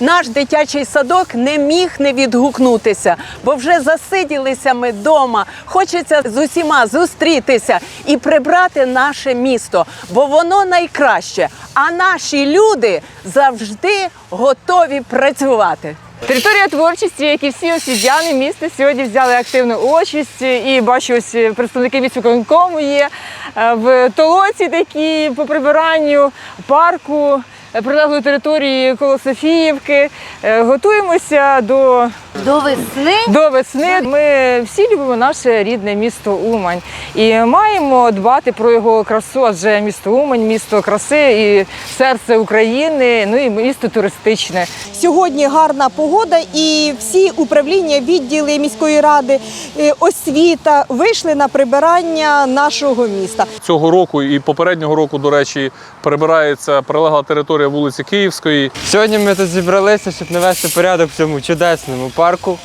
наш дитячий садок не міг не відгукнутися, бо вже засиділися ми вдома. Хочеться з усіма зустрітися і прибрати наше місто, бо воно найкраще. А наші люди завжди готові працювати. Територія творчості, як і всі освітяни міста, сьогодні взяли активну участь. І бачу, ось представники міськвиконкому є е, в толоці такі по прибиранню парку, е, прилеглої території коло Софіївки. Е, Готуємося до До весни до весни ми всі любимо наше рідне місто Умань і маємо дбати про його красу, адже місто Умань, місто краси і серце України, ну і місто туристичне. Сьогодні гарна погода, і всі управління, відділи міської ради, е, освіта вийшли на прибирання нашого міста. Цього року і попереднього року, до речі, прибирається прилегла територія вулиці Київської. Сьогодні ми тут зібралися, щоб навести порядок в цьому чудесному парку,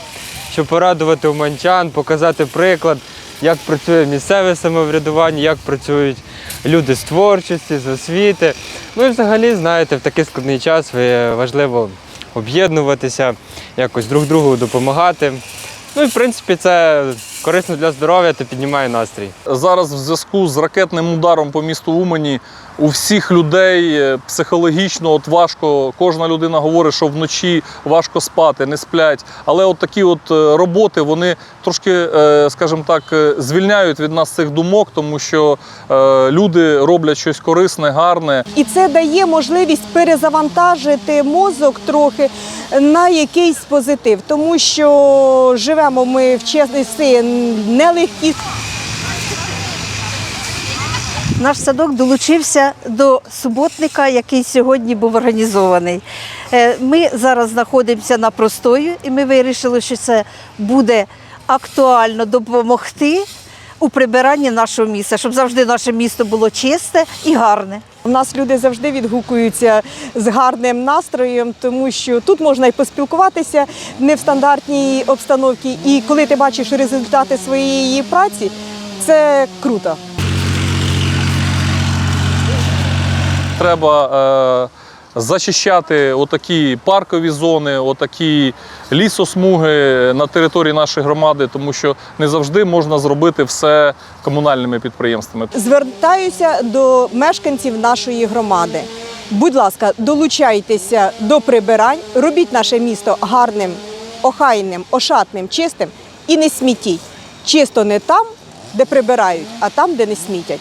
щоб порадувати уманчан, показати приклад, як працює місцеве самоврядування, як працюють люди з творчості, з освіти. Ну і взагалі, знаєте, в такий складний час важливо об'єднуватися, якось друг другу допомагати. Ну і в принципі це корисно для здоров'я та піднімає настрій. Зараз в зв'язку з ракетним ударом по місту Умані у всіх людей е, психологічно от важко. Кожна людина говорить, що вночі важко спати, не сплять. Але от такі от е, роботи вони трошки, е, скажімо так, звільняють від нас цих думок, тому що люди роблять щось корисне, гарне. І це дає можливість перезавантажити мозок трохи на якийсь позитив, тому що живемо ми в часи нелегкі. Наш садок долучився до суботника, який сьогодні був організований. Е, Ми зараз знаходимося на простою, і ми вирішили, що це буде актуально допомогти у прибиранні нашого міста, щоб завжди наше місто було чисте і гарне. У нас люди завжди відгукуються з гарним настроєм, тому що тут можна і поспілкуватися не в стандартній обстановці. І коли ти бачиш результати своєї праці, це круто. Треба е, зачищати отакі паркові зони, отакі лісосмуги на території нашої громади, тому що не завжди можна зробити все комунальними підприємствами. Звертаюся до мешканців нашої громади. Будь ласка, долучайтеся до прибирань, робіть наше місто гарним, охайним, ошатним, чистим і не смітіть. Чисто не там, де прибирають, а там, де не смітять.